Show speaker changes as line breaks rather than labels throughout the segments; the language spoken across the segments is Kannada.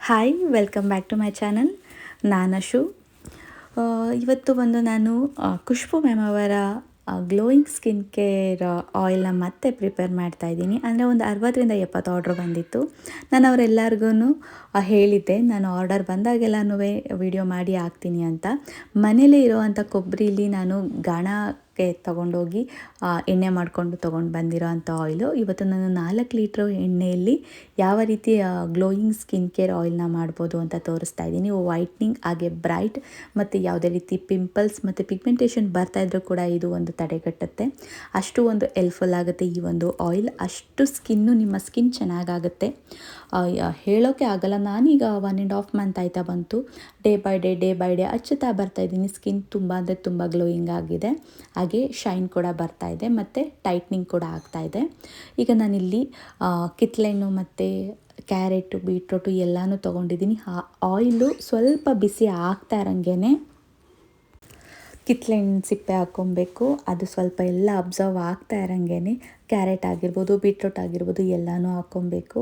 Hi welcome back to my channel ನಾನು ಅಶು. ಇವತ್ತು ಬಂದು ನಾನು ಖುಷ್ಬು ಮ್ಯಾಮ್ ಅವರ ಗ್ಲೋಯಿಂಗ್ ಸ್ಕಿನ್ ಕೇರ್ ಆಯಿಲ್ನ ಮತ್ತೆ ಪ್ರಿಪೇರ್ ಮಾಡ್ತಾ ಇದ್ದೀನಿ. ಅಂದರೆ ಒಂದು ಅರವತ್ತರಿಂದ ಎಪ್ಪತ್ತು ಆರ್ಡ್ರ್ ಬಂದಿತ್ತು. ನಾನು ಅವರೆಲ್ಲರಿಗೂ ಹೇಳಿದ್ದೆ, ನಾನು ಆರ್ಡರ್ ಬಂದಾಗೆಲ್ಲನೂ ವಿಡಿಯೋ ಮಾಡಿ ಹಾಕ್ತೀನಿ ಅಂತ. ಮನೇಲೇ ಇರೋವಂಥ ಕೊಬ್ಬರಿಲಿ ನಾನು ಗಾಣಕ್ಕೆ ತಗೊಂಡೋಗಿ ಎಣ್ಣೆ ಮಾಡಿಕೊಂಡು ತೊಗೊಂಡು ಬಂದಿರೋ ಅಂಥ ಆಯಿಲು ಇವತ್ತು ನಾನು ನಾಲ್ಕು ಲೀಟ್ರ್ ಎಣ್ಣೆಯಲ್ಲಿ ಯಾವ ರೀತಿ ಗ್ಲೋಯಿಂಗ್ ಸ್ಕಿನ್ ಕೇರ್ ಆಯಿಲ್ನ ಮಾಡ್ಬೋದು ಅಂತ ತೋರಿಸ್ತಾ ಇದ್ದೀನಿ. ವೈಟ್ನಿಂಗ್ ಹಾಗೆ ಬ್ರೈಟ್ ಮತ್ತು ಯಾವುದೇ ರೀತಿ ಪಿಂಪಲ್ಸ್ ಮತ್ತು ಪಿಗ್ಮೆಂಟೇಷನ್ ಬರ್ತಾ ಇದ್ರೂ ಕೂಡ ಇದು ಒಂದು ತಡೆಗಟ್ಟುತ್ತೆ. ಅಷ್ಟು ಒಂದು ಹೆಲ್ಪ್ಫುಲ್ ಆಗುತ್ತೆ ಈ ಒಂದು ಆಯಿಲ್ ಅಷ್ಟು ಸ್ಕಿನ್ನು ನಿಮ್ಮ ಸ್ಕಿನ್ ಚೆನ್ನಾಗಾಗುತ್ತೆ. ಹೇಳೋಕ್ಕೆ ಆಗಲ್ಲ ನಾನೀಗ ಒನ್ ಆ್ಯಂಡ್ ಹಾಫ್ ಮಂತ್ ಆಯ್ತಾ ಬಂತು. Day by day day by day ಹಚ್ಚುತ್ತಾ ಬರ್ತಾ ಇದ್ದೀನಿ. ಸ್ಕಿನ್ ತುಂಬ ಅಂದರೆ ತುಂಬ ಗ್ಲೋಯಿಂಗ್ ಆಗಿದೆ. ಹಾಗೆ ಶೈನ್ ಕೂಡ ಬರ್ತಾ ಇದೆ ಮತ್ತು ಟೈಟ್ನಿಂಗ್ ಕೂಡ ಆಗ್ತಾ ಇದೆ. ಈಗ ನಾನಿಲ್ಲಿ ಕಿತ್ಲೆಣ್ಣು ಮತ್ತು ಕ್ಯಾರೆಟು ಬೀಟ್ರೋಟು ಎಲ್ಲನೂ ತೊಗೊಂಡಿದ್ದೀನಿ. ಆ ಆಯಿಲು ಸ್ವಲ್ಪ ಬಿಸಿ ಆಗ್ತಾ ಇರೋಂಗೆ ಕಿತ್ಳೆಹಣ್ಣು ಸಿಪ್ಪೆ ಹಾಕ್ಕೊಬೇಕು. ಅದು ಸ್ವಲ್ಪ ಎಲ್ಲ ಅಬ್ಸರ್ವ್ ಆಗ್ತಾ ಇರೋಂಗೆ ಕ್ಯಾರೆಟ್ ಆಗಿರ್ಬೋದು ಬೀಟ್ರೂಟ್ ಆಗಿರ್ಬೋದು ಎಲ್ಲನೂ ಹಾಕ್ಕೊಬೇಕು.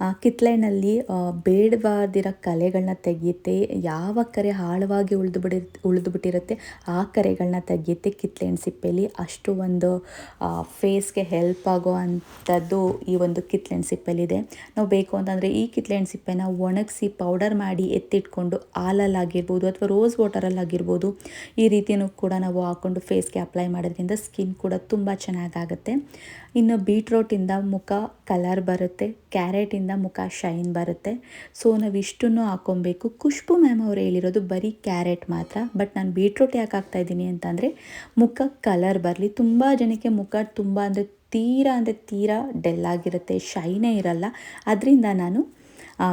ಆ, ಬೇಡವಾದಿರೋ ಕಲೆಗಳನ್ನ ತೆಗೆಯುತ್ತೆ. ಯಾವ ಕರೆ ಆಳವಾಗಿ ಉಳಿದು ಬಿಡಿ ಉಳಿದು ಬಿಟ್ಟಿರುತ್ತೆ ಆ ಕರೆಗಳನ್ನ ತೆಗೆಯುತ್ತೆ ಕಿತ್ಳೆಹಣ್ಣು ಸಿಪ್ಪೆಲಿ. ಅಷ್ಟು ಒಂದು ಫೇಸ್ಗೆ ಹೆಲ್ಪ್ ಆಗೋ ಅಂಥದ್ದು ಈ ಒಂದು ಕಿತ್ಳೆಹಣ್ಣು ಸಿಪ್ಪೆಲಿದೆ. ನಾವು ಬೇಕು ಅಂತಂದರೆ ಈ ಕಿತ್ಳೆಹಣ್ಣು ಸಿಪ್ಪೆನ ಒಣಗಿಸಿ ಪೌಡರ್ ಮಾಡಿ ಎತ್ತಿಟ್ಕೊಂಡು ಹಾಲಲ್ಲಾಗಿರ್ಬೋದು ಅಥವಾ ರೋಸ್ ವಾಟರಲ್ಲಾಗಿರ್ಬೋದು ಈ ರೀತಿಯೂ ಕೂಡ ನಾವು ಹಾಕ್ಕೊಂಡು ಫೇಸ್ಗೆ ಅಪ್ಲೈ ಮಾಡೋದ್ರಿಂದ ಸ್ಕಿನ್ ಕೂಡ ತುಂಬ ಚೆನ್ನಾಗಾಗುತ್ತೆ. ಇನ್ನು ಬೀಟ್ರೋಟಿಂದ ಮುಖ ಕಲರ್ ಬರುತ್ತೆ, ಕ್ಯಾರೆಟಿಂದ ಮುಖ ಶೈನ್ ಬರುತ್ತೆ. ಸೊ ನಾವು ಇಷ್ಟನ್ನು ಹಾಕ್ಕೊಬೇಕು ಖುಷ್ಬು ಮ್ಯಾಮ್ ಅವ್ರು ಹೇಳಿರೋದು ಬರೀ ಕ್ಯಾರೆಟ್ ಮಾತ್ರ, ಬಟ್ ನಾನು ಬೀಟ್ರೋಟ್ ಯಾಕೆ ಹಾಕ್ತಾ ಇದ್ದೀನಿ ಅಂತಂದರೆ ಮುಖ ಕಲರ್ ಬರಲಿ. ತುಂಬ ಜನಕ್ಕೆ ಮುಖ ತುಂಬ ಅಂದರೆ ತೀರಾ ಅಂದರೆ ತೀರಾ ಡೆಲ್ಲಾಗಿರುತ್ತೆ ಶೈನೇ ಇರಲ್ಲ. ಅದರಿಂದ ನಾನು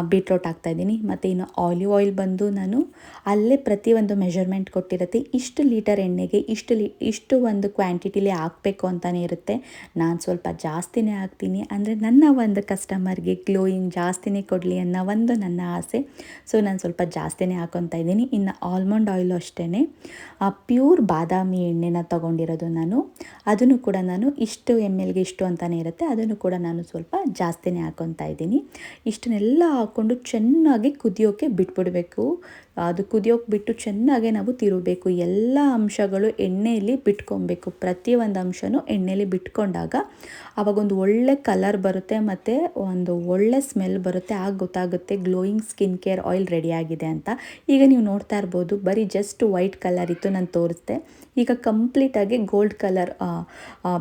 ಬೀಟ್ರೋಟ್ ಹಾಕ್ತಾಯಿದ್ದೀನಿ ಮತ್ತು ಇನ್ನು ಆಲಿವ್ ಆಯಿಲ್ ಬಂದು ನಾನು ಅಲ್ಲೇ ಪ್ರತಿಯೊಂದು ಮೆಷರ್ಮೆಂಟ್ ಕೊಟ್ಟಿರುತ್ತೆ. ಇಷ್ಟು ಲೀಟರ್ ಎಣ್ಣೆಗೆ ಇಷ್ಟು ಲೀ, ಇಷ್ಟು ಒಂದು ಕ್ವಾಂಟಿಟಿಲಿ ಹಾಕಬೇಕು ಅಂತಲೇ ಇರುತ್ತೆ. ನಾನು ಸ್ವಲ್ಪ ಜಾಸ್ತಿನೇ ಹಾಕ್ತೀನಿ. ಅಂದರೆ ನನ್ನ ಒಂದು ಕಸ್ಟಮರ್ಗೆ ಗ್ಲೋಯಿಂಗ್ ಜಾಸ್ತಿನೇ ಕೊಡಲಿ ಅನ್ನೋ ಒಂದು ನನ್ನ ಆಸೆ. ಸೊ, ನಾನು ಸ್ವಲ್ಪ ಜಾಸ್ತಿನೇ ಹಾಕೊತಾ ಇದ್ದೀನಿ. ಇನ್ನು ಆಲ್ಮಂಡ್ ಆಯಿಲು ಅಷ್ಟೇ ಪ್ಯೂರ್ ಬಾದಾಮಿ ಎಣ್ಣೆನ ತೊಗೊಂಡಿರೋದು ನಾನು. ಅದನ್ನು ಕೂಡ ನಾನು ಇಷ್ಟು ಎಂ ಎಲ್ಗೆ ಇಷ್ಟು ಅಂತಲೇ ಇರುತ್ತೆ. ಅದನ್ನು ಕೂಡ ನಾನು ಸ್ವಲ್ಪ ಜಾಸ್ತಿನೇ ಹಾಕೊತಾ ಇದ್ದೀನಿ. ಇಷ್ಟನ್ನೆಲ್ಲ ಹಾಕ್ಕೊಂಡು ಚೆನ್ನಾಗಿ ಕುದಿಯೋಕ್ಕೆ ಬಿಟ್ಬಿಡಬೇಕು. ಅದು ಕುದಿಯೋಕೆ ಬಿಟ್ಟು ಚೆನ್ನಾಗೆ ನಾವು ತಿರುಬೇಕು ಎಲ್ಲ ಅಂಶಗಳು ಎಣ್ಣೆಯಲ್ಲಿ ಬಿಟ್ಕೊಬೇಕು. ಪ್ರತಿಯೊಂದು ಅಂಶನೂ ಎಣ್ಣೆಯಲ್ಲಿ ಬಿಟ್ಕೊಂಡಾಗ ಆವಾಗೊಂದು ಒಳ್ಳೆ ಕಲರ್ ಬರುತ್ತೆ ಮತ್ತು ಒಂದು ಒಳ್ಳೆ ಸ್ಮೆಲ್ ಬರುತ್ತೆ. ಆಗ ಗೊತ್ತಾಗುತ್ತೆ ಗ್ಲೋಯಿಂಗ್ ಸ್ಕಿನ್ ಕೇರ್ ಆಯಿಲ್ ರೆಡಿಯಾಗಿದೆ ಅಂತ. ಈಗ ನೀವು ನೋಡ್ತಾ ಇರ್ಬೋದು, ಬರೀ ಜಸ್ಟ್ ವೈಟ್ ಕಲರ್ ಇತ್ತು ನಾನು ತೋರಿಸ್ದೆ. ಈಗ ಕಂಪ್ಲೀಟಾಗಿ ಗೋಲ್ಡ್ ಕಲರ್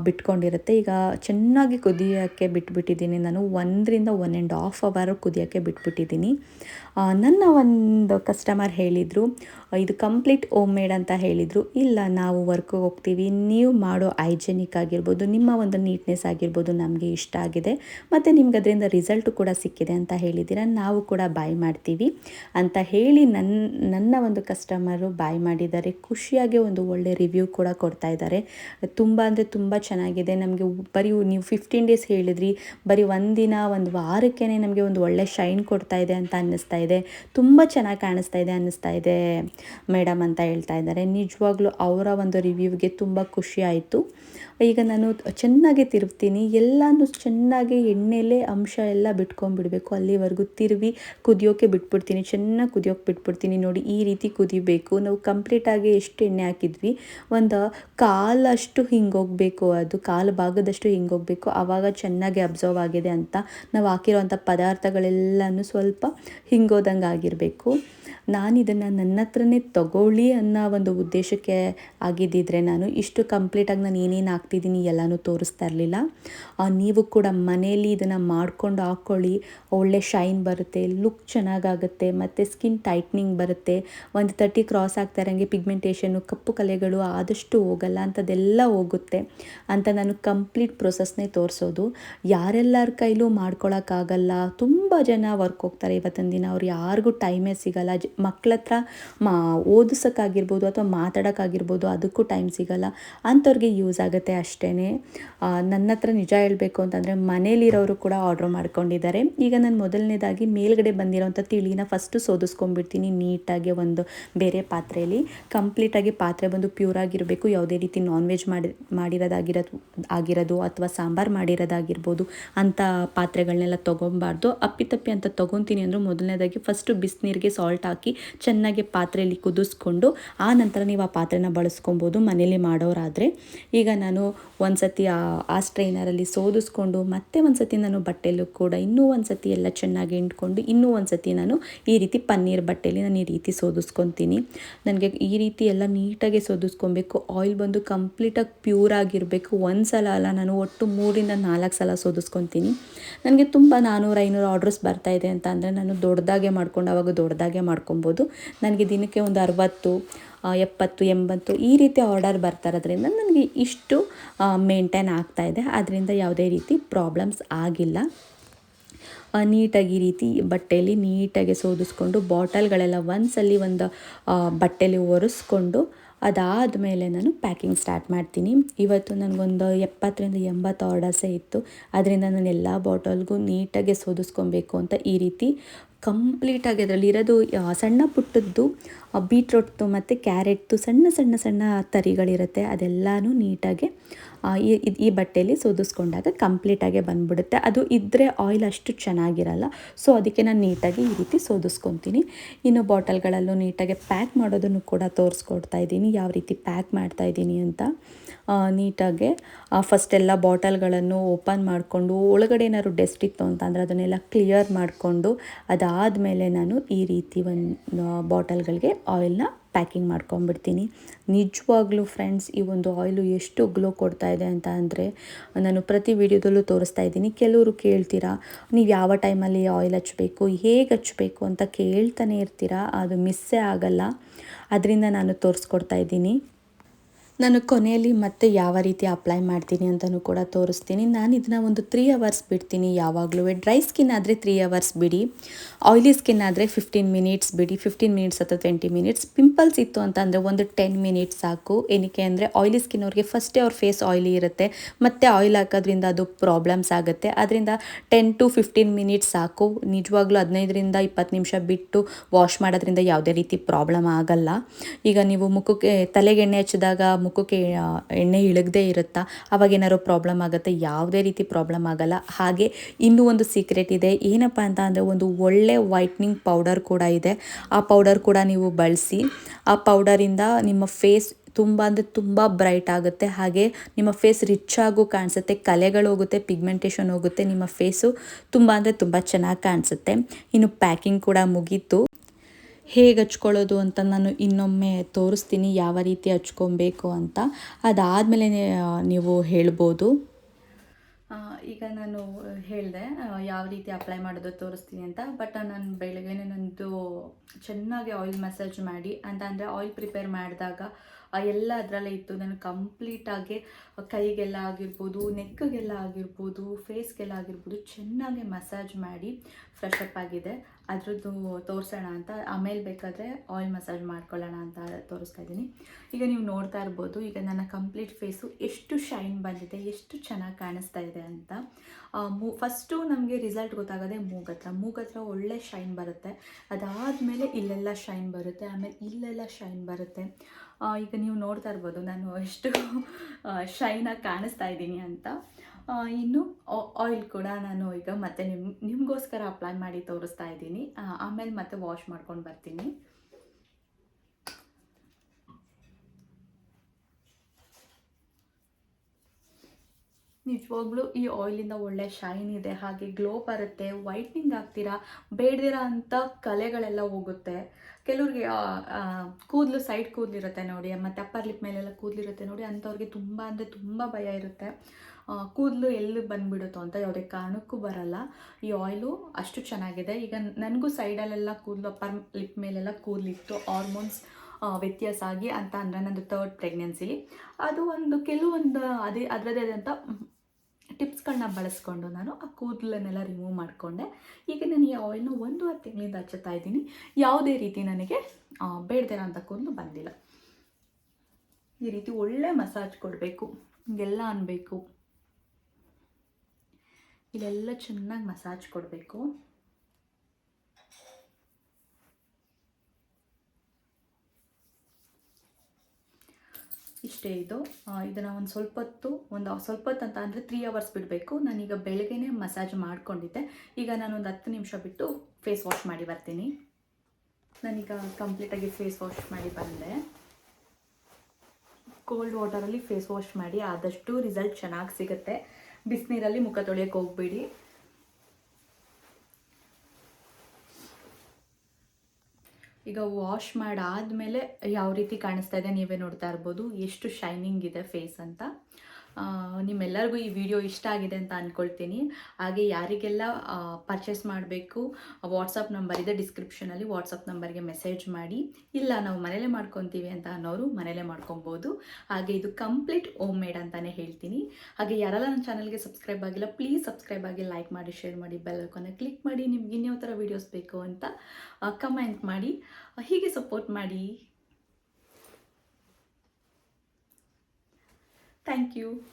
ಬಿಟ್ಕೊಂಡಿರುತ್ತೆ. ಈಗ ಚೆನ್ನಾಗಿ ಕುದಿಯೋಕ್ಕೆ ಬಿಟ್ಬಿಟ್ಟಿದ್ದೀನಿ ನಾನು. ಒಂದರಿಂದ ಒನ್ ಆ್ಯಂಡ್ ಹಾಫ್ ಅವರ್ ಕುದಿಯೋಕ್ಕೆ ಬಿಟ್ಬಿಟ್ಟಿದ್ದೀನಿ. ನನ್ನ ಒಂದು ಕಸ್ಟಮರ್ ಹೇಳಿದರು, ಇದು ಕಂಪ್ಲೀಟ್ ಓಮ್ ಮೇಡ್ ಅಂತ ಹೇಳಿದರು. ಇಲ್ಲ, ನಾವು ವರ್ಕ್ಗೆ ಹೋಗ್ತೀವಿ. ನೀವು ಮಾಡೋ ಹೈಜೆನಿಕ್ ಆಗಿರ್ಬೋದು, ನಿಮ್ಮ ಒಂದು ನೀಟ್ನೆಸ್ ಆಗಿರ್ಬೋದು ನಮಗೆ ಇಷ್ಟ ಆಗಿದೆ. ಮತ್ತು ನಿಮ್ಗೆ ಅದರಿಂದ ರಿಸಲ್ಟು ಕೂಡ ಸಿಕ್ಕಿದೆ ಅಂತ ಹೇಳಿದ್ದೀರ. ನಾವು ಕೂಡ ಬಾಯ್ ಮಾಡ್ತೀವಿ. ಅಂತ ಹೇಳಿ ನನ್ನ ನನ್ನ ಒಂದು ಕಸ್ಟಮರು ಬಾಯ್ ಮಾಡಿದ್ದಾರೆ. ಖುಷಿಯಾಗಿ ಒಂದು ಒಳ್ಳೆ ರಿವ್ಯೂ ಕೂಡ ಕೊಡ್ತಾ ಇದ್ದಾರೆ. ತುಂಬ ಅಂದರೆ ತುಂಬ ಚೆನ್ನಾಗಿದೆ. ನಮಗೆ ಬರೀ ನೀವು ಫಿಫ್ಟೀನ್ ಡೇಸ್ ಹೇಳಿದ್ರಿ. ಬರೀ ಒಂದಿನ ಒಂದು ವಾರಕ್ಕೇ ನಮಗೆ ಒಂದು ಒಳ್ಳೆ ಶೈನ್ ಕೊಡ್ತಾ ಇದೆ ಅಂತ ಅನ್ನಿಸ್ತಾ ಇದೆ. ತುಂಬ ಚೆನ್ನಾಗಿ ಕಾಣಿಸ್ತಾ ಇದೆ. ಅನ್ನಿಸ್ತಾ ಇದೆ ಮೇಡಮ್ ಅಂತ ಹೇಳ್ತಾ ಇದ್ದಾರೆ. ನಿಜವಾಗ್ಲೂ ಅವರ ಒಂದು ರಿವ್ಯೂವ್ಗೆ ತುಂಬ ಖುಷಿ ಆಯಿತು. ಈಗ ನಾನು ಚೆನ್ನಾಗಿ ತಿರುಗ್ತೀನಿ, ಎಲ್ಲನೂ ಚೆನ್ನಾಗಿ ಎಣ್ಣೆಲೇ ಅಂಶ ಎಲ್ಲ ಬಿಟ್ಕೊಂಡ್ಬಿಡ್ಬೇಕು. ಅಲ್ಲಿವರೆಗೂ ತಿರುವಿ ಕುದಿಯೋಕೆ ಬಿಟ್ಬಿಡ್ತೀನಿ, ಚೆನ್ನಾಗಿ ಕುದಿಯೋಕೆ ಬಿಟ್ಬಿಡ್ತೀನಿ. ನೋಡಿ, ಈ ರೀತಿ ಕುದಿಬೇಕು. ನಾವು ಕಂಪ್ಲೀಟಾಗಿ ಎಷ್ಟು ಎಣ್ಣೆ ಹಾಕಿದ್ವಿ? ಒಂದು ಕಾಲಷ್ಟು ಹಿಂಗೋಗಬೇಕು ಅದು, ಕಾಲು ಭಾಗದಷ್ಟು ಹಿಂಗೋಗಬೇಕು. ಆವಾಗ ಚೆನ್ನಾಗಿ ಅಬ್ಸರ್ವ್ ಆಗಿದೆ ಅಂತ ನಾವು ಹಾಕಿರೋವಂಥ ಪದಾರ್ಥಗಳೆಲ್ಲನೂ ಸ್ವಲ್ಪ ಹಿಂಗೋದಂಗೆ ಆಗಿರಬೇಕು. ನಾನು ಇದನ್ನು ನನ್ನ ಹತ್ರನೇ ತಗೊಳ್ಳಿ ಅನ್ನೋ ಒಂದು ಉದ್ದೇಶಕ್ಕೆ ಆಗಿದ್ದಿದ್ರೆ ನಾನು ಇಷ್ಟು ಕಂಪ್ಲೀಟಾಗಿ ನಾನು ಏನೇನು ಹಾಕ್ತಿದ್ದೀನಿ, ಎಲ್ಲನೂ ತೋರಿಸ್ತಾ ಇರಲಿಲ್ಲ. ನೀವು ಕೂಡ ಮನೆಯಲ್ಲಿ ಇದನ್ನು ಮಾಡಿಕೊಂಡು ಹಾಕ್ಕೊಳ್ಳಿ ಒಳ್ಳೆ ಶೈನ್ ಬರುತ್ತೆ ಲುಕ್ ಚೆನ್ನಾಗಾಗುತ್ತೆ, ಮತ್ತು ಸ್ಕಿನ್ ಟೈಟ್ನಿಂಗ್ ಬರುತ್ತೆ. ಒಂದು ತರ್ಟಿ ಕ್ರಾಸ್ ಆಗ್ತಾ ಇರೋಂಗೆ ಪಿಗ್ಮೆಂಟೇಷನ್ನು ಕಪ್ಪು ಕಲೆಗಳು ಆದಷ್ಟು ಹೋಗಲ್ಲ ಅಂಥದ್ದೆಲ್ಲ ಹೋಗುತ್ತೆ ಅಂತ ನಾನು ಕಂಪ್ಲೀಟ್ ಪ್ರೊಸೆಸ್ನೇ ತೋರಿಸೋದು. ಯಾರೆಲ್ಲರ ಕೈಲೂ ಮಾಡ್ಕೊಳಕ್ಕಾಗಲ್ಲ. ತುಂಬ ಜನ ವರ್ಕ್ ಹೋಗ್ತಾರೆ ಇವತ್ತಿನ ದಿನ. ಅವ್ರು ಯಾರಿಗೂ ಟೈಮೇ ಸಿಗಲ್ಲ. ಜ ಮಕ್ಳ ಹತ್ರ ಮಾ, ಓದಿಸೋಕ್ಕಾಗಿರ್ಬೋದು ಅಥವಾ ಮಾತಾಡೋಕ್ಕಾಗಿರ್ಬೋದು, ಅದಕ್ಕೂ ಟೈಮ್ ಸಿಗಲ್ಲ. ಅಂಥವ್ರಿಗೆ ಯೂಸ್ ಆಗುತ್ತೆ. ಅಷ್ಟೇ ನನ್ನ ಹತ್ರ ನಿಜ ಹೇಳಬೇಕು ಅಂತಂದರೆ ಮನೇಲಿರೋರು ಕೂಡ ಆರ್ಡ್ರ್ ಮಾಡ್ಕೊಂಡಿದ್ದಾರೆ. ಈಗ ನಾನು ಮೊದಲನೇದಾಗಿ ಮೇಲ್ಗಡೆ ಬಂದಿರೋಂಥ ತಿಳಿನ ಫಸ್ಟು ಸೋದಿಸ್ಕೊಂಡ್ಬಿಡ್ತೀನಿ ನೀಟಾಗಿ ಒಂದು ಬೇರೆ ಪಾತ್ರೆಯಲ್ಲಿ. ಕಂಪ್ಲೀಟಾಗಿ ಪಾತ್ರೆ ಬಂದು ಪ್ಯೂರ್ ಆಗಿರಬೇಕು. ಯಾವುದೇ ರೀತಿ ನಾನ್ ವೆಜ್ ಮಾಡಿ, ಮಾಡಿರೋದಾಗಿರೋದು, ಆಗಿರೋದು ಅಥವಾ ಸಾಂಬಾರು ಮಾಡಿರೋದಾಗಿರ್ಬೋದು ಅಂಥ ಪಾತ್ರೆಗಳನ್ನೆಲ್ಲ ತೊಗೊಬಾರ್ದು. ಅಪ್ಪಿತಪ್ಪಿ ಅಂತ ತೊಗೊತೀನಿ ಅಂದರೂ ಮೊದಲನೇದಾಗಿ ಫಸ್ಟು ಬಿಸಿನೀರಿಗೆ ಸಾಲ್ಟ್ ಹಾಕಿ ಚೆನ್ನಾಗಿ ಪಾತ್ರೆಯಲ್ಲಿ ಕುದಿಸ್ಕೊಂಡು ಆ ನಂತರ ನೀವು ಆ ಪಾತ್ರೆನ ಬಳಸ್ಕೊಬೋದು ಮನೇಲಿ ಮಾಡೋರಾದರೆ. ಈಗ ನಾನು ಒಂದು ಸತಿ ಆ ಸ್ಟ್ರೈನರಲ್ಲಿ ಸೋದಿಸ್ಕೊಂಡು ಮತ್ತೆ ಒಂದು ಸತಿ ನಾನು ಬಟ್ಟೆಲ್ಲೂ ಕೂಡ ಇನ್ನೂ ಒಂದು ಸತಿ ಎಲ್ಲ ಚೆನ್ನಾಗಿ ಹಿಂಡ್ಕೊಂಡು ಇನ್ನೂ ಒಂದು ಸತಿ ನಾನು ಈ ರೀತಿ ಪನ್ನೀರ್ ಬಟ್ಟೆಯಲ್ಲಿ ನಾನು ಈ ರೀತಿ ಸೋದಿಸ್ಕೊತೀನಿ. ನನಗೆ ಈ ರೀತಿ ಎಲ್ಲ ನೀಟಾಗಿ ಸೋದಿಸ್ಕೊಬೇಕು. ಆಯಿಲ್ ಬಂದು ಕಂಪ್ಲೀಟಾಗಿ ಪ್ಯೂರ್ ಆಗಿರಬೇಕು. ಒಂದು ಸಲ ಅಲ್ಲ, ನಾನು ಒಟ್ಟು ಮೂರಿಂದ ನಾಲ್ಕು ಸಲ ಸೋದಿಸ್ಕೊತೀನಿ. ನನಗೆ ತುಂಬ ನಾನ್ನೂರು ಐನೂರು ಆರ್ಡ್ರಸ್ ಬರ್ತಾಯಿದೆ ಅಂತ ಅಂದರೆ ನಾನು ದೊಡ್ಡದಾಗೆ ಮಾಡ್ಕೊಂಡು ಅವಾಗ ದೊಡ್ಡದಾಗೆ ಮಾಡ್ಕೊಬೋದು. ನನಗೆ ದಿನಕ್ಕೆ ಒಂದು ಅರವತ್ತು ಎಪ್ಪತ್ತು, ಎಂಬತ್ತು ಈ ರೀತಿ ಆರ್ಡರ್ ಬರ್ತಾ ಇರೋದ್ರಿಂದ ನನಗೆ ಇಷ್ಟು ಮೇಂಟೈನ್ ಆಗ್ತಾಯಿದೆ ಅದರಿಂದ ಯಾವುದೇ ರೀತಿ ಪ್ರಾಬ್ಲಮ್ಸ್ ಆಗಿಲ್ಲ. ನೀಟಾಗಿ ಈ ರೀತಿ ಬಟ್ಟೆಯಲ್ಲಿ ನೀಟಾಗಿ ಸೋದಿಸ್ಕೊಂಡು, ಬಾಟಲ್ಗಳೆಲ್ಲ ಒಂದ್ಸಲಿ ಒಂದು ಬಟ್ಟೆಯಲ್ಲಿ ಒರೆಸ್ಕೊಂಡು ಅದಾದ ಮೇಲೆ ನಾನು ಪ್ಯಾಕಿಂಗ್ ಸ್ಟಾರ್ಟ್ ಮಾಡ್ತೀನಿ. ಇವತ್ತು ನನಗೊಂದು ಎಪ್ಪತ್ತರಿಂದ ಎಂಬತ್ತು ಆರ್ಡರ್ಸೇ ಇತ್ತು. ಅದರಿಂದ ನಾನು ಎಲ್ಲ ಬಾಟಲ್ಗೂ ನೀಟಾಗಿ ಸೋದಿಸ್ಕೊಬೇಕು ಅಂತ ಈ ರೀತಿ ಕಂಪ್ಲೀಟಾಗಿ ಅದರಲ್ಲಿ ಇರೋದು ಸಣ್ಣ ಪುಟ್ಟದ್ದು ಬೀಟ್ರೋಟ್ದು ಮತ್ತು ಕ್ಯಾರೆಟ್ದು ಸಣ್ಣ ಸಣ್ಣ ಸಣ್ಣ ತರಿಗಳಿರುತ್ತೆ. ಅದೆಲ್ಲನೂ ನೀಟಾಗಿ ಈ ಈ ಬಟ್ಟೆಯಲ್ಲಿ ಸೋದಿಸ್ಕೊಂಡಾಗ ಕಂಪ್ಲೀಟಾಗೆ ಬಂದ್ಬಿಡುತ್ತೆ. ಅದು ಇದ್ದರೆ ಆಯಿಲ್ ಅಷ್ಟು ಚೆನ್ನಾಗಿರಲ್ಲ. ಸೊ ಅದಕ್ಕೆ ನಾನು ನೀಟಾಗಿ ಈ ರೀತಿ ಸೋದಿಸ್ಕೊತೀನಿ. ಇನ್ನು ಬಾಟಲ್ಗಳಲ್ಲೂ ನೀಟಾಗಿ ಪ್ಯಾಕ್ ಮಾಡೋದನ್ನು ಕೂಡ ತೋರಿಸ್ಕೊಡ್ತಾ ಇದ್ದೀನಿ. ಯಾವ ರೀತಿ ಪ್ಯಾಕ್ ಮಾಡ್ತಾ ಇದ್ದೀನಿ ಅಂತ. ನೀಟಾಗೆ ಫಸ್ಟ್ ಎಲ್ಲ ಬಾಟಲ್ಗಳನ್ನು ಓಪನ್ ಮಾಡಿಕೊಂಡು, ಒಳಗಡೆ ಏನಾದ್ರು ಡೆಸ್ಟ್ ಇತ್ತು ಅಂತಂದರೆ ಅದನ್ನೆಲ್ಲ ಕ್ಲಿಯರ್ ಮಾಡಿಕೊಂಡು, ಅದಾದಮೇಲೆ ನಾನು ಈ ರೀತಿ ಒಂದು ಬಾಟಲ್ಗಳಿಗೆ ಆಯಿಲ್ನ ಪ್ಯಾಕಿಂಗ್ ಮಾಡ್ಕೊಂಬಿಡ್ತೀನಿ. ನಿಜವಾಗ್ಲೂ ಫ್ರೆಂಡ್ಸ್, ಈ ಒಂದು ಆಯಿಲು ಎಷ್ಟು ಗ್ಲೋ ಕೊಡ್ತಾ ಇದೆ ಅಂತ ಅಂದರೆ ನಾನು ಪ್ರತಿ ವಿಡಿಯೋದಲ್ಲೂ ತೋರಿಸ್ತಾ ಇದ್ದೀನಿ. ಕೆಲವರು ಕೇಳ್ತೀರಾ, ನೀವು ಯಾವ ಟೈಮಲ್ಲಿ ಆಯಿಲ್ ಹಚ್ಚಬೇಕು ಹೇಗೆ ಹಚ್ಚಬೇಕು ಅಂತ ಕೇಳ್ತಾನೆ ಇರ್ತೀರಾ? ಅದು ಮಿಸ್ಸೇ ಆಗಲ್ಲ. ಅದರಿಂದ ನಾನು ತೋರಿಸ್ಕೊಡ್ತಾ ಇದ್ದೀನಿ. ನಾನು ಕೊನೆಯಲ್ಲಿ ಮತ್ತೆ ಯಾವ ರೀತಿ ಅಪ್ಲೈ ಮಾಡ್ತೀನಿ ಅಂತಲೂ ಕೂಡ ತೋರಿಸ್ತೀನಿ. ನಾನು ಇದನ್ನ ಒಂದು ತ್ರೀ ಅವರ್ಸ್ ಬಿಡ್ತೀನಿ. ಯಾವಾಗಲೂ ಡ್ರೈ ಸ್ಕಿನ್ ಆದರೆ ತ್ರೀ ಅವರ್ಸ್ ಬಿಡಿ. ಆಯಿಲಿ ಸ್ಕಿನ್ ಆದರೆ ಫಿಫ್ಟೀನ್ ಮಿನಿಟ್ಸ್ ಬಿಡಿ. ಫಿಫ್ಟೀನ್ ಮಿನಿಟ್ಸ್ ಅಥವಾ ಟ್ವೆಂಟಿ ಮಿನಿಟ್ಸ್ ಪಿಂಪಲ್ಸ್ ಇತ್ತು ಅಂತಂದರೆ ಒಂದು ಟೆನ್ ಮಿನಿಟ್ಸ್ ಸಾಕು. ಏನಕ್ಕೆ ಅಂದರೆ ಆಯಿಲಿ ಸ್ಕಿನ್ ಅವ್ರಿಗೆ ಫಸ್ಟೇ ಅವ್ರ ಫೇಸ್ ಆಯಿಲಿ ಇರುತ್ತೆ. ಮತ್ತು ಆಯಿಲ್ ಹಾಕೋದ್ರಿಂದ ಅದು ಪ್ರಾಬ್ಲಮ್ಸ್ ಆಗುತ್ತೆ. ಅದರಿಂದ ಟೆನ್ ಟು ಫಿಫ್ಟೀನ್ ಮಿನಿಟ್ಸ್ ಸಾಕು. ನಿಜವಾಗ್ಲೂ ಹದಿನೈದರಿಂದ ಇಪ್ಪತ್ತು ನಿಮಿಷ ಬಿಟ್ಟು ವಾಶ್ ಮಾಡೋದ್ರಿಂದ ಯಾವುದೇ ರೀತಿ ಪ್ರಾಬ್ಲಮ್ ಆಗಲ್ಲ. ಈಗ ನೀವು ಮುಖಕ್ಕೆ ತಲೆಗೆ ಎಣ್ಣೆ ಹಚ್ಚಿದಾಗ ಮುಖಕ್ಕೆ ಎಣ್ಣೆ ಇಳಗದೆ ಇರುತ್ತಾ? ಅವಾಗ ಏನಾದ್ರು ಪ್ರಾಬ್ಲಮ್ ಆಗುತ್ತೆ? ಯಾವುದೇ ರೀತಿ ಪ್ರಾಬ್ಲಮ್ ಆಗಲ್ಲ. ಹಾಗೆ ಇನ್ನೂ ಒಂದು ಸೀಕ್ರೆಟ್ ಇದೆ. ಏನಪ್ಪ ಅಂತ ಅಂದರೆ ಒಂದು ಒಳ್ಳೆ ವೈಟ್ನಿಂಗ್ ಪೌಡರ್ ಕೂಡ ಇದೆ. ಆ ಪೌಡರ್ ಕೂಡ ನೀವು ಬಳಸಿ, ಆ ಪೌಡರಿಂದ ನಿಮ್ಮ ಫೇಸ್ ತುಂಬ ಅಂದರೆ ತುಂಬ ಬ್ರೈಟ್ ಆಗುತ್ತೆ. ಹಾಗೆ ನಿಮ್ಮ ಫೇಸ್ ರಿಚ್ ಆಗು ಕಾಣಿಸುತ್ತೆ. ಕಲೆಗಳು ಹೋಗುತ್ತೆ ಪಿಗ್ಮೆಂಟೇಷನ್ ಹೋಗುತ್ತೆ. ನಿಮ್ಮ ಫೇಸು ತುಂಬ ಅಂದರೆ ತುಂಬ ಚೆನ್ನಾಗಿ ಕಾಣಿಸುತ್ತೆ. ಇನ್ನು ಪ್ಯಾಕಿಂಗ್ ಕೂಡ ಮುಗೀತು. ಹೇಗೆ ಹಚ್ಕೊಳ್ಳೋದು ಅಂತ ನಾನು ಇನ್ನೊಮ್ಮೆ ತೋರಿಸ್ತೀನಿ, ಯಾವ ರೀತಿ ಹಚ್ಕೊಬೇಕು ಅಂತ. ಅದಾದಮೇಲೆ ನೀವು ಹೇಳ್ಬೋದು. ಈಗ ನಾನು ಹೇಳಿದೆ ಯಾವ ರೀತಿ ಅಪ್ಲೈ ಮಾಡೋದು ತೋರಿಸ್ತೀನಿ ಅಂತ. ಬಟ್ ನಾನು ಬೆಳಗ್ಗೆ ನಂದು ಚೆನ್ನಾಗಿ ಆಯಿಲ್ ಮಸಾಜ್ ಮಾಡಿ, ಅಂತ ಅಂದರೆ ಆಯಿಲ್ ಪ್ರಿಪೇರ್ ಮಾಡಿದಾಗ ಎಲ್ಲ ಅದರಲ್ಲೇ ಇತ್ತು. ನಾನು ಕಂಪ್ಲೀಟಾಗಿ ಕೈಗೆಲ್ಲ ಆಗಿರ್ಬೋದು, ನೆಕ್ಗೆಲ್ಲ ಆಗಿರ್ಬೋದು ಫೇಸ್ಗೆಲ್ಲ ಆಗಿರ್ಬೋದು ಚೆನ್ನಾಗಿ ಮಸಾಜ್ ಮಾಡಿ ಫ್ರೆಶ್ ಅಪ್ ಆಗಿದೆ. ಅದರದ್ದು ತೋರಿಸೋಣ ಅಂತ, ಆಮೇಲೆ ಬೇಕಾದರೆ ಆಯಿಲ್ ಮಸಾಜ್ ಮಾಡ್ಕೊಳ್ಳೋಣ ಅಂತ ತೋರಿಸ್ತಾ ಇದ್ದೀನಿ. ಈಗ ನೀವು ನೋಡ್ತಾ ಇರ್ಬೋದು, ಈಗ ನನ್ನ ಕಂಪ್ಲೀಟ್ ಫೇಸು ಎಷ್ಟು ಶೈನ್ ಬಂದಿದೆ, ಎಷ್ಟು ಚೆನ್ನಾಗಿ ಕಾಣಿಸ್ತಾ ಇದೆ ಅಂತ. ಮೂ, ಫಸ್ಟು ನಮಗೆ ರಿಸಲ್ಟ್ ಗೊತ್ತಾಗೋದೇ ಮೂಗತ್ರ. ಮೂಗತ್ರ ಒಳ್ಳೆ ಶೈನ್ ಬರುತ್ತೆ. ಅದಾದಮೇಲೆ ಇಲ್ಲೆಲ್ಲ ಶೈನ್ ಬರುತ್ತೆ, ಆಮೇಲೆ ಇಲ್ಲೆಲ್ಲ ಶೈನ್ ಬರುತ್ತೆ. ಈಗ ನೀವು ನೋಡ್ತಾ ಇರ್ಬೋದು, ನಾನು ಎಷ್ಟು ಶೈನಾಗಿ ಕಾಣಿಸ್ತಾ ಇದ್ದೀನಿ ಅಂತ. ಇನ್ನು ಆಯಿಲ್ ಕೂಡ ನಾನು ಈಗ ಮತ್ತೆ ನಿಮ್ಮ ನಿಮಗೋಸ್ಕರ ಅಪ್ಲೈ ಮಾಡಿ ತೋರಿಸ್ತಾ ಇದ್ದೀನಿ. ಆಮೇಲೆ ಮತ್ತೆ ವಾಶ್ ಮಾಡ್ಕೊಂಡು ಬರ್ತೀನಿ. ನಿಜವಾಗ್ಲೂ ಈ ಆಯಿಲಿಂದ ಒಳ್ಳೆ ಶೈನ್ ಇದೆ, ಹಾಗೆ ಗ್ಲೋ ಬರುತ್ತೆ ವೈಟ್ನಿಂಗ್ ಆಗ್ತೀರಾ, ಬೇಡದಿರೋ ಅಂಥ ಕಲೆಗಳೆಲ್ಲ ಹೋಗುತ್ತೆ. ಕೆಲವ್ರಿಗೆ ಕೂದಲು ಸೈಡ್ ಕೂದಲಿರುತ್ತೆ ನೋಡಿ, ಮತ್ತು ಅಪ್ಪರ್ ಲಿಪ್ ಮೇಲೆಲ್ಲ ಕೂದಲಿರುತ್ತೆ ನೋಡಿ, ಅಂಥವ್ರಿಗೆ ತುಂಬ ಅಂದರೆ ತುಂಬ ಭಯ ಇರುತ್ತೆ. ಕೂದಲು ಎಲ್ಲಿ ಬಂದುಬಿಡುತ್ತೋ ಅಂತ ಯಾವುದೇ ಕಾರಣಕ್ಕೂ ಬರಲ್ಲ. ಈ ಆಯಿಲು ಅಷ್ಟು ಚೆನ್ನಾಗಿದೆ. ಈಗ ನನಗೂ ಸೈಡಲ್ಲೆಲ್ಲ ಕೂದಲು ಅಪ್ಪರ್ ಲಿಪ್ ಮೇಲೆಲ್ಲ ಕೂದಲಿತ್ತು ಹಾರ್ಮೋನ್ಸ್ ವ್ಯತ್ಯಾಸ ಆಗಿ ಅಂತ ಅಂದರೆ ನಂದು ತರ್ಡ್ ಪ್ರೆಗ್ನೆನ್ಸಿಲಿ ಅದು ಒಂದು, ಕೆಲವೊಂದು, ಅದೇ ಅದರದೇ ಆದಂಥ ಟಿಪ್ಸ್ಗಳನ್ನ ಬಳಸ್ಕೊಂಡು ನಾನು ಆ ಕೂದಲನ್ನೆಲ್ಲ ರಿಮೂವ್ ಮಾಡಿಕೊಂಡೆ. ಈಗ ನಾನು ಈ ಆಯಿಲ್ನ ಒಂದೂವರೆ ತಿಂಗಳಿಂದ ಹಚ್ಚುತ್ತಾ ಇದ್ದೀನಿ. ಯಾವುದೇ ರೀತಿ ನನಗೆ ಬೇಡದಿರೋ ಅಂತ ಕೂದಲು ಬಂದಿಲ್ಲ. ಈ ರೀತಿ ಒಳ್ಳೆ ಮಸಾಜ್ ಕೊಡಬೇಕು. ಹಿಂಗೆಲ್ಲ ಅನ್ನಬೇಕು ಇಲ್ಲೆಲ್ಲ ಚೆನ್ನಾಗಿ ಮಸಾಜ್ ಕೊಡಬೇಕು. ಇಷ್ಟೇ ಇದು. ಇದನ್ನು ಒಂದು ಸ್ವಲ್ಪ ಹೊತ್ತು ಒಂದು ಸ್ವಲ್ಪ ಹೊತ್ತು ಅಂತ ಅಂದರೆ ತ್ರೀ ಅವರ್ಸ್ ಬಿಡಬೇಕು. ನಾನೀಗ ಬೆಳಗ್ಗೆನೇ ಮಸಾಜ್ ಮಾಡ್ಕೊಂಡಿದ್ದೆ. ಈಗ ನಾನು ಒಂದು ಹತ್ತು ನಿಮಿಷ ಬಿಟ್ಟು ಫೇಸ್ ವಾಶ್ ಮಾಡಿ ಬರ್ತೀನಿ. ನಾನೀಗ ಕಂಪ್ಲೀಟಾಗಿ ಫೇಸ್ ವಾಶ್ ಮಾಡಿ ಬಂದೆ. ಕೋಲ್ಡ್ ವಾಟರಲ್ಲಿ ಫೇಸ್ ವಾಶ್ ಮಾಡಿ ಆದಷ್ಟು ರಿಸಲ್ಟ್ ಚೆನ್ನಾಗಿ ಸಿಗುತ್ತೆ. ಬಿಸಿನೀರಲ್ಲಿ ಮುಖ ತೊಳೆಯೋಕೆ ಹೋಗ್ಬೇಡಿ. ಈಗ ವಾಶ್ ಮಾಡಾದಮೇಲೆ ಯಾವ ರೀತಿ ಕಾಣಿಸ್ತಾ ಇದೆ ನೀವೇ ನೋಡ್ತಾ ಇರ್ಬೋದು. ಎಷ್ಟು ಶೈನಿಂಗ್ ಇದೆ ಫೇಸ್ ಅಂತ. ನಿಮ್ಮೆಲ್ಲರಿಗೂ ಈ ವಿಡಿಯೋ ಇಷ್ಟ ಆಗಿದೆ ಅಂತ ಅಂದ್ಕೊಳ್ತೀನಿ ಹಾಗೆ ಯಾರಿಗೆಲ್ಲ ಪರ್ಚೇಸ್ ಮಾಡಬೇಕು ವಾಟ್ಸಪ್ ನಂಬರ್ ಇದೆ ಡಿಸ್ಕ್ರಿಪ್ಷನಲ್ಲಿ ವಾಟ್ಸಪ್ ನಂಬರ್ಗೆ ಮೆಸೇಜ್ ಮಾಡಿ. ಇಲ್ಲ, ನಾವು ಮನೇಲೇ ಮಾಡ್ಕೊತೀವಿ ಅಂತ ಅನ್ನೋರು ಮನೇಲೆ ಮಾಡ್ಕೊಬೋದು. ಹಾಗೆ ಇದು ಕಂಪ್ಲೀಟ್ ಓಮ್ ಮೇಡ್ ಅಂತಲೇ ಹೇಳ್ತೀನಿ. ಹಾಗೆ ಯಾರೆಲ್ಲ ನನ್ನ ಚಾನಲ್ಗೆ ಸಬ್ಸ್ಕ್ರೈಬ್ ಆಗಿಲ್ಲ ಪ್ಲೀಸ್ ಸಬ್ಸ್ಕ್ರೈಬ್ ಆಗಿ ಲೈಕ್ ಮಾಡಿ ಶೇರ್ ಮಾಡಿ ಬೆಲ್ ಐಕಾನ ಕ್ಲಿಕ್ ಮಾಡಿ, ನಿಮ್ಗೆ ಇನ್ಯಾವ ಥರ ವೀಡಿಯೋಸ್ ಬೇಕು ಅಂತ ಕಮೆಂಟ್ ಮಾಡಿ ಹೀಗೆ ಸಪೋರ್ಟ್ ಮಾಡಿ. Thank you.